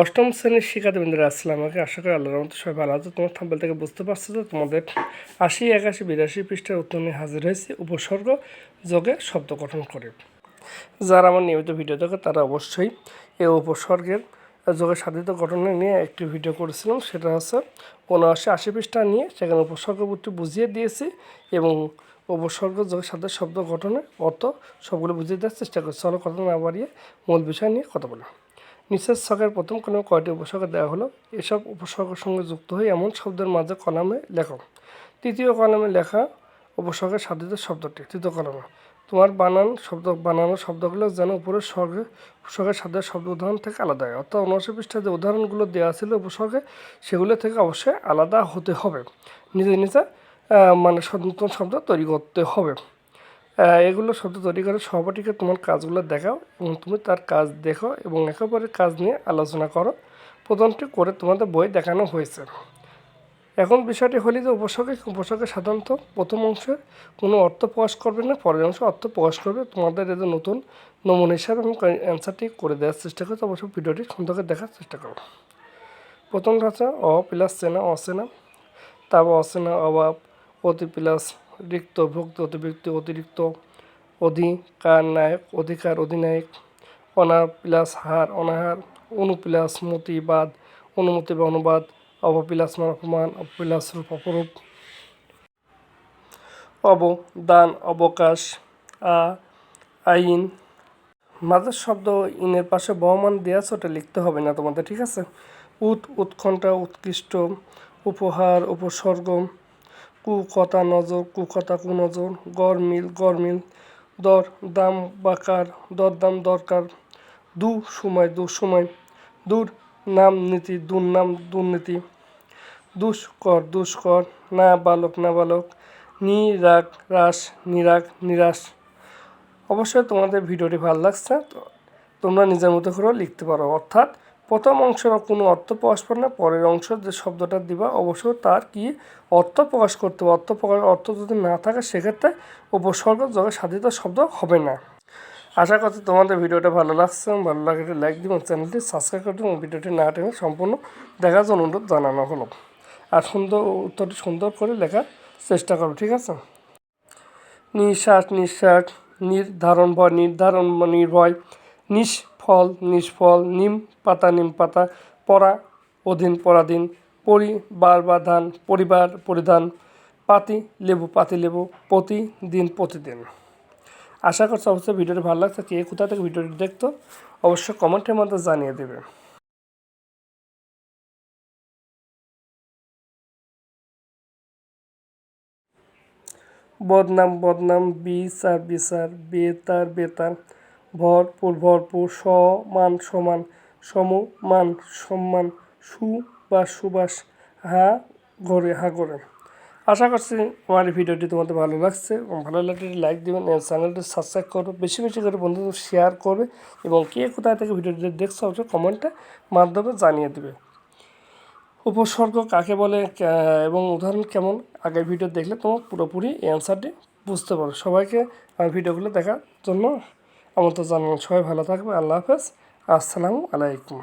অষ্টম শ্রেণির শিক্ষার্থীবৃন্দরা আসসালাম আমাকে আশা করি আল্লাহর রহমতে সবাই ভালো আছে। তোমার থাম্বেল থেকে বুঝতে পারছ যে তোমাদের আশি, একাশি, বিরাশি পৃষ্ঠার উত্তর নিয়ে হাজির হয়েছে উপসর্গ যোগে শব্দ গঠন করে। যারা আমার নিয়মিত ভিডিও দেখে তারা অবশ্যই এই উপসর্গের যোগের সাধিত ঘটনা নিয়ে একটি ভিডিও করেছিলাম। সেটা হচ্ছে উনআশি, আশি পৃষ্ঠা নিয়ে সেখানে উপসর্গবর্তী বুঝিয়ে দিয়েছি এবং উপসর্গ যোগের সাথে শব্দ গঠনের অর্থ সবগুলো বুঝিয়ে দেওয়ার চেষ্টা করছি। চলো কথা না বাড়িয়ে মূল বিষয় নিয়ে কথা বলি। নিচের ছকের প্রথম কলমে কয়টি উপসর্গ দেওয়া হলো? এসব উপসর্গের সঙ্গে যুক্ত হয়ে এমন শব্দের মাঝে কলমে লেখো। তৃতীয় কলমে লেখা উপসর্গের সাধিত শব্দটি। তৃতীয় কলমে, তোমার বানান শব্দ বানানো শব্দগুলো যেন উপরের স্বর্গে, উপসর্গের সাথে শব্দ উদাহরণ থেকে আলাদা হয়। অর্থাৎ উনআশি পৃষ্ঠায় যে উদাহরণগুলো দেওয়া ছিল উপসর্গে, সেগুলো থেকে অবশ্যই আলাদা হতে হবে। নিজে নিজে মানে নতুন শব্দ তৈরি করতে হবে। এগুলো শব্দ তৈরি করে। সহপাঠীকে তোমার কাজগুলো দেখাও এবং তুমি তার কাজ দেখো এবং একেবারে কাজ নিয়ে আলোচনা করো। প্রথমটি করে তোমাদের বই দেখানো হয়েছে। এখন বিষয়টি হলে যে উপসর্গে উপসর্গে সাধারণত প্রথম অংশে কোনো অর্থ প্রকাশ করবে না, পরের অংশে অর্থ প্রকাশ করবে। তোমাদের এদের নতুন নমুনা হিসাবে আমি অ্যান্সারটি করে দেওয়ার চেষ্টা করছি। অবশ্যই ভিডিওটি সুন্দরকে দেখার চেষ্টা করো। প্রথমটা হচ্ছে অ প্লাস চেনা অচেনা তারপর অচেনা অভাব অতি প্লাস রিক্ত, ভুক্ত অতিরিক্ত অতিরিক্ত, অধিকার নায়ক, অধিকার অধিনায়ক অনা প্লাস হার, অনাহার, অনু প্লাস মতি বাদ অনুমতি বা অনুবাদ, অব প্লাস মান অপমান অপ রূপ, অপরূপ। অবদান অবকাশ, আ, আইন। মাঝের শব্দ ইনের পাশে বহমান আছে ওটা লিখতে হবে না তোমাদের, ঠিক আছে? উৎ, উৎকণ্ঠা, উৎকৃষ্ট, উপহার, উপসর্গ। কুকথা নজর কুকথা কুনজর গরমিল গরমিল দর, দাম, বাকার দরদাম দরকার, দু সময় দু সময়, দূর, নাম, নীতি দুর্নাম দুর্নীতি দুষ্কর দুষ্কর, না বালক না বালক নিরাগ রাস নিরাগ নিরাশ। অবশ্যই তোমাদের ভিডিওটি ভালো লাগছে, তো তোমরা নিজের মতো করেও লিখতে পারো, অর্থাৎ প্রথম অংশের কোনো অর্থ প্রকাশ করে না, পরের অংশ যে শব্দটা দিবা, অবশ্যই তার কি অর্থ প্রকাশ করতে হবে। অর্থ প্রকাশ অর্থ যদি না থাকে, সেক্ষেত্রে উপসর্গ যোগে সাধিত শব্দ হবে না। আশা করছি তোমাদের ভিডিওটা ভালো লাগছে। ভালো লাগলে লাইক দিবেন চ্যানেলটি সাবস্ক্রাইব করে দেবেন ভিডিওটি না টেনে সম্পূর্ণ দেখার জন্য অনুরোধ জানানো হলো। আর সুন্দর উত্তরটি সুন্দর করে লেখার চেষ্টা করো, ঠিক আছে? নিঃশ্বাস নিঃশ্বাস, নির্ধারণ ভয়, নির্ধারণ নির্ভয় নিষ্ফল নিষ্ফল, নিম পাতা নিম পাতা পরা অধীন, পরাধীন পরিবার বা ধান, পরিবার, পরিধান, পাতি, লেবু পাতি, লেবু প্রতিদিন প্রতিদিন। আশা করছি অবশ্যই ভিডিওটি ভালো লাগছে। কে কোথা থেকে ভিডিওটি দেখতো, অবশ্যই কমেন্টের মধ্যে জানিয়ে দেবে। বদনাম বদনাম বিচার বিচার বেতার বেতার ভরপুর ভরপুর, সমান সমান সমমান সম্মান, সু বা সুবাস, হা ঘরে হা ঘরে। আশা করছি আমার এই ভিডিওটি তোমাদের ভালো লাগছে এবং ভালো লাগলে লাইক দেবেন এবং চ্যানেলটি সাবস্ক্রাইব করবে বেশি বেশি করে বন্ধুদের শেয়ার করবে এবং কে কোথায় থেকে ভিডিওটি দেখছ অবশ্যই কমেন্টে মাধ্যমে জানিয়ে দেবে। উপসর্গ কাকে বলে এবং উদাহরণ কেমন? আগের ভিডিও দেখলে তোমার পুরোপুরি অ্যান্সারটি বুঝতে পারো। সবাইকে আমার ভিডিওগুলো দেখার জন্য আমন্ত্রণ জানানো সবাই ভালো থাকবে আল্লাহ হাফেজ। আসসালামু আলাইকুম।